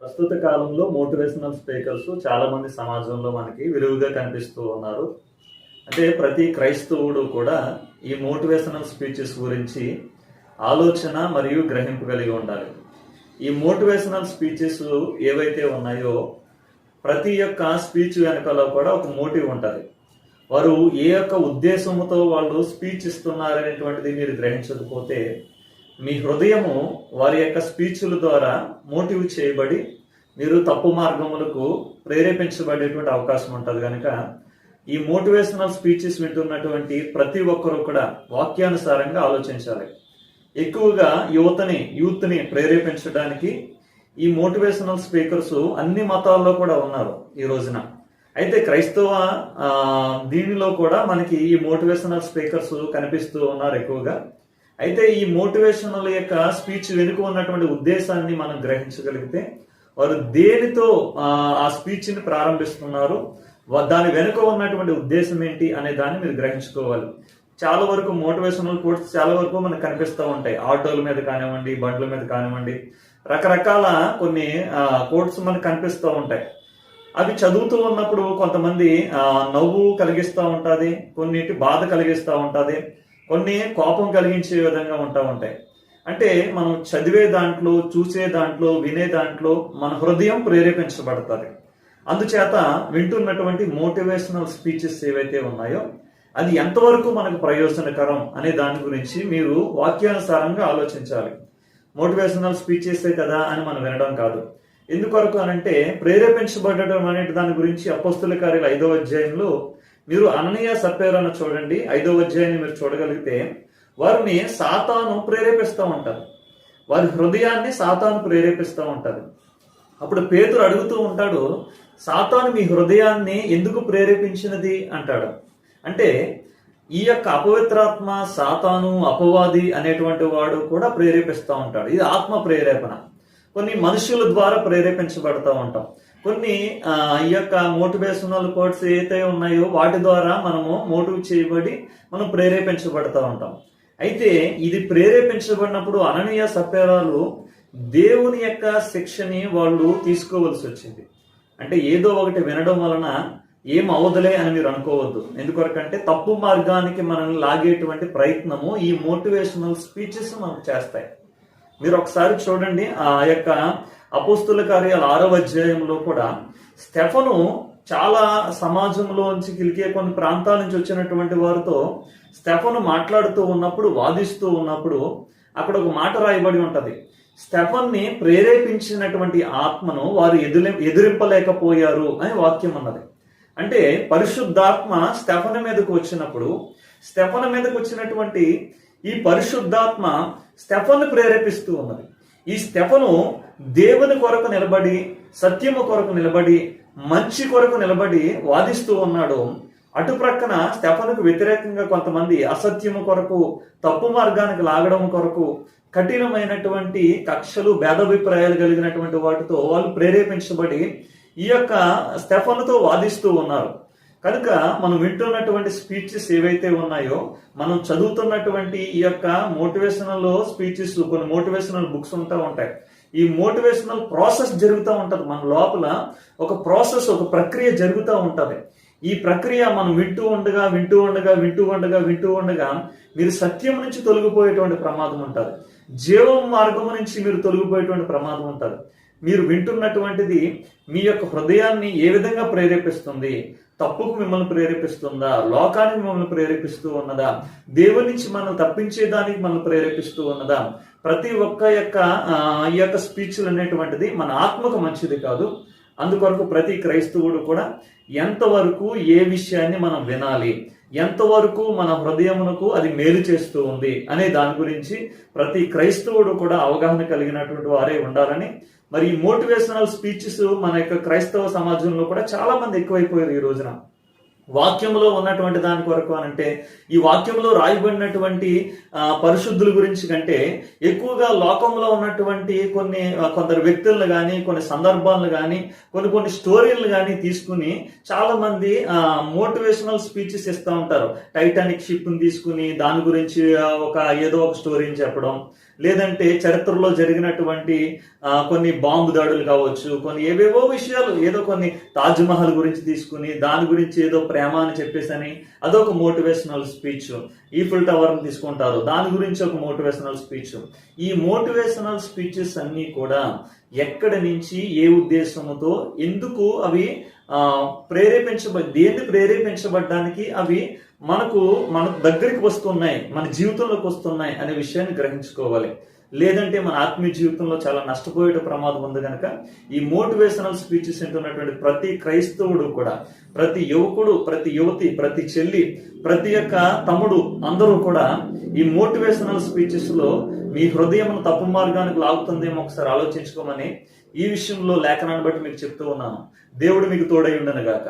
ప్రస్తుత కాలంలో motivational speakers చాలా మంది సమాజంలో మనకి విలువగా కనిపిస్తూ ఉన్నారు. అంటే ప్రతి క్రైస్తవుడు కూడా ఈ మోటివేషనల్ స్పీచెస్ గురించి ఆలోచన మరియు గ్రహింపు కలిగి ఉండాలి. ఈ మోటివేషనల్ స్పీచెస్ ఏవైతే ఉన్నాయో ప్రతి యొక్క స్పీచ్ వెనకలో కూడా ఒక మోటివ్ ఉంటుంది. వారు ఏ యొక్క ఉద్దేశంతో వాళ్ళు స్పీచ్ ఇస్తున్నారనేటువంటిది మీరు గ్రహించకపోతే మీ హృదయము వారి యొక్క స్పీచ్ల ద్వారా మోటివ్ చేయబడి మీరు తప్పు మార్గములకు ప్రేరేపించబడేటువంటి అవకాశం ఉంటుంది. కనుక ఈ మోటివేషనల్ స్పీచెస్ వింటున్నటువంటి ప్రతి ఒక్కరూ కూడా వాక్యానుసారంగా ఆలోచించాలి. ఎక్కువగా యువతని యూత్ని ప్రేరేపించడానికి ఈ మోటివేషనల్ స్పీకర్స్ అన్ని మతాల్లో కూడా ఉన్నారు ఈ రోజున. అయితే క్రైస్తవ దీనిలో కూడా మనకి ఈ మోటివేషనల్ స్పీకర్స్ కనిపిస్తూ ఉన్నారు ఎక్కువగా. అయితే ఈ మోటివేషనల్ యొక్క స్పీచ్ వెనుక ఉన్నటువంటి ఉద్దేశాన్ని మనం గ్రహించగలిగితే వారు దేనితో ఆ, స్పీచ్ని ప్రారంభిస్తున్నారు? దాని వెనుక ఉన్నటువంటి ఉద్దేశం ఏంటి అనే దాన్ని మీరు గ్రహించుకోవాలి. చాలా వరకు మోటివేషనల్ కోట్స్ చాలా వరకు మనకు కనిపిస్తూ ఉంటాయి. ఆటోల మీద కానివ్వండి బండ్ల మీద కానివ్వండి. రకరకాల కొన్ని కోట్స్ మనకు కనిపిస్తూ ఉంటాయి. అవి చదువుతూ ఉన్నప్పుడు కొంతమంది నవ్వు కలిగిస్తూ ఉంటుంది కొన్నిటి బాధ కలిగిస్తూ ఉంటుంది. కొన్ని కోపం కలిగించే విధంగా ఉంటా ఉంటాయి. అంటే మనం చదివే దాంట్లో చూసే దాంట్లో వినే దాంట్లో మన హృదయం ప్రేరేపించబడతారు అందుచేత వింటున్నటువంటి మోటివేషనల్ స్పీచెస్ ఏవైతే ఉన్నాయో అది ఎంతవరకు మనకు ప్రయోజనకరం అనే దాని గురించి మీరు వాక్యానుసారంగా ఆలోచించాలి. మోటివేషనల్ స్పీచెస్ కదా అని మనం వినడం కాదు. ఎందుకొరకు అనంటే ప్రేరేపించబడటం అనే దాని గురించి అపస్తుల కార్యాల ఐదవ అధ్యాయంలో మీరు అననీయ సప్పేరాను చూడండి. ఐదో అధ్యాయాన్ని మీరు చూడగలిగితే వారిని సాతాను ప్రేరేపిస్తూ ఉంటారు వారి హృదయాన్ని సాతాను ప్రేరేపిస్తూ ఉంటారు అప్పుడు పేతురు అడుగుతూ ఉంటాడు సాతాను మీ హృదయాన్ని ఎందుకు ప్రేరేపించినది? అంటాడు. అంటే ఈ యొక్క అపవిత్రాత్మ సాతాను అపవాది అనేటువంటి వాడు కూడా ప్రేరేపిస్తూ ఉంటాడు. ఇది ఆత్మ ప్రేరేపణ కొన్ని మనుషుల ద్వారా ప్రేరేపించబడతా ఉంటాం. కొన్ని ఈ యొక్క మోటివేషనల్ కోట్స్ ఏదైతే ఉన్నాయో వాటి ద్వారా మనము మోటివ్ చేయబడి మనం ప్రేరేపించబడతా ఉంటాం. అయితే ఇది ప్రేరేపించబడినప్పుడు అననీయ సపేరాలు దేవుని యొక్క శిక్షని వాళ్ళు తీసుకోవలసి వచ్చింది. అంటే ఏదో ఒకటి వినడం వలన ఏం అవదులే అని మీరు అనుకోవద్దు. ఎందుకొరకంటే తప్పు మార్గానికి మనల్ని లాగేటువంటి ప్రయత్నము ఈ మోటివేషనల్ స్పీచెస్ మనకు చేస్తాయి. మీరు ఒకసారి చూడండి ఆ యొక్క అపోస్తుల కార్యాల ఆరవ అధ్యాయంలో కూడా స్టెఫను చాలా సమాజంలోంచి కిలికే కొన్ని ప్రాంతాల నుంచి వచ్చినటువంటి వారితో స్టెఫను మాట్లాడుతూ ఉన్నప్పుడు వాదిస్తూ ఉన్నప్పుడు అక్కడ ఒక మాట రాయబడి ఉంటుంది. స్టెఫన్ని ప్రేరేపించినటువంటి ఆత్మను వారు ఎదురి ఎదిరింపలేకపోయారు అని వాక్యం అన్నది. అంటే పరిశుద్ధాత్మ స్టెఫన మీదకు వచ్చినప్పుడు స్టెఫన మీదకు వచ్చినటువంటి ఈ పరిశుద్ధాత్మ స్టెఫన్ ప్రేరేపిస్తూ ఉన్నది. ఈ స్టెఫను దేవుని కొరకు నిలబడి సత్యము కొరకు నిలబడి మంచి కొరకు నిలబడి వాదిస్తూ ఉన్నాడు. అటు ప్రక్కన స్టెఫనుకు వ్యతిరేకంగా కొంతమంది అసత్యము కొరకు తప్పు మార్గానికి లాగడం కొరకు కఠినమైనటువంటి కక్షలు భేదాభిప్రాయాలు కలిగినటువంటి వాటితో వాళ్ళు ప్రేరేపించబడి ఈ యొక్క స్టెఫనుతో వాదిస్తూ ఉన్నారు. కనుక మనం వింటున్నటువంటి స్పీచెస్ ఏవైతే ఉన్నాయో మనం చదువుతున్నటువంటి ఈ యొక్క మోటివేషనల్ స్పీచెస్ కొన్ని మోటివేషనల్ బుక్స్ ఉంటా ఉంటాయి. ఈ మోటివేషనల్ ప్రాసెస్ జరుగుతూ ఉంటుంది. మన లోపల ఒక ప్రాసెస్ ఒక ప్రక్రియ జరుగుతూ ఉంటుంది. ఈ ప్రక్రియ మనం వింటూ ఉండగా వింటూ ఉండగా వింటూ ఉండగా వింటూ ఉండగా మీరు సత్యం నుంచి తొలగిపోయేటువంటి ప్రమాదం ఉంటుంది. జీవం మార్గం నుంచి మీరు తొలగిపోయేటువంటి ప్రమాదం ఉంటుంది. మీరు వింటున్నటువంటిది మీ యొక్క హృదయాన్ని ఏ విధంగా ప్రేరేపిస్తుంది? తప్పుకు మిమ్మల్ని ప్రేరేపిస్తుందా? లోకానికి మిమ్మల్ని ప్రేరేపిస్తూ ఉన్నదా? దేవుని నుంచి మనం తప్పించేదానికి మనల్ని ప్రేరేపిస్తూ ఉన్నదా? ప్రతి ఒక్క యొక్క ఈ యొక్క స్పీచ్లు అనేటువంటిది మన ఆత్మకు మంచిది కాదు. అందుకొరకు ప్రతి క్రైస్తవుడు కూడా ఎంతవరకు ఏ విషయాన్ని మనం వినాలి? ఎంతవరకు మన హృదయమునకు అది మేలు చేస్తూ ఉంది? అనే దాని గురించి ప్రతి క్రైస్తవుడు కూడా అవగాహన కలిగినటువంటి వారే ఉండాలని మరి ఈ మోటివేషనల్ స్పీచెస్ మన యొక్క క్రైస్తవ సమాజంలో కూడా చాలా మంది ఎక్కువైపోయారు ఈ రోజున. వాక్యంలో ఉన్నటువంటి దాని కొరకు అనంటే అంటే ఈ వాక్యంలో రాయబడినటువంటి పరిశుద్ధుల గురించి కంటే ఎక్కువగా లోకంలో ఉన్నటువంటి కొన్ని కొందరు వ్యక్తులను కానీ కొన్ని సందర్భాలను కానీ కొన్ని కొన్ని స్టోరీలను కానీ తీసుకుని చాలా మంది మోటివేషనల్ స్పీచెస్ ఇస్తూ ఉంటారు. టైటానిక్ షిప్ని తీసుకుని దాని గురించి ఒక ఏదో ఒక స్టోరీని చెప్పడం లేదంటే చరిత్రలో జరిగినటువంటి కొన్ని బాంబు దాడులు కావచ్చు కొన్ని ఏవేవో విషయాలు ఏదో కొన్ని తాజ్మహల్ గురించి తీసుకుని దాని గురించి ఏదో ప్రేమ అని చెప్పేసి అని అదొక మోటివేషనల్ స్పీచ్ ఈఫిల్ టవర్ తీసుకుంటారు. దాని గురించి ఒక మోటివేషనల్ స్పీచ్ ఈ మోటివేషనల్ స్పీచెస్ అన్నీ కూడా ఎక్కడి నుంచి ఏ ఉద్దేశంతో ఎందుకు అవి ప్రేరేపించబ దేన్ని ప్రేరేపించబడ్డానికి అవి మనకు మన దగ్గరికి వస్తున్నాయి మన జీవితంలోకి వస్తున్నాయి అనే విషయాన్ని గ్రహించుకోవాలి. లేదంటే మన ఆత్మీయ జీవితంలో చాలా నష్టపోయేట ప్రమాదం ఉంది కనుక ఈ మోటివేషనల్ స్పీచెస్ వింటున్నటువంటి ప్రతి క్రైస్తవుడు కూడా ప్రతి యువకుడు ప్రతి యువతి ప్రతి చెల్లి ప్రతి యొక్క తమ్ముడు అందరూ కూడా ఈ మోటివేషనల్ స్పీచెస్లో మీ హృదయం తప్పు మార్గానికి లాగుతుందేమో ఒకసారి ఆలోచించుకోమని ఈ విషయంలో లేఖనాన్ని బట్టి మీకు చెప్తూ ఉన్నాను. దేవుడు మీకు తోడై ఉండను గాక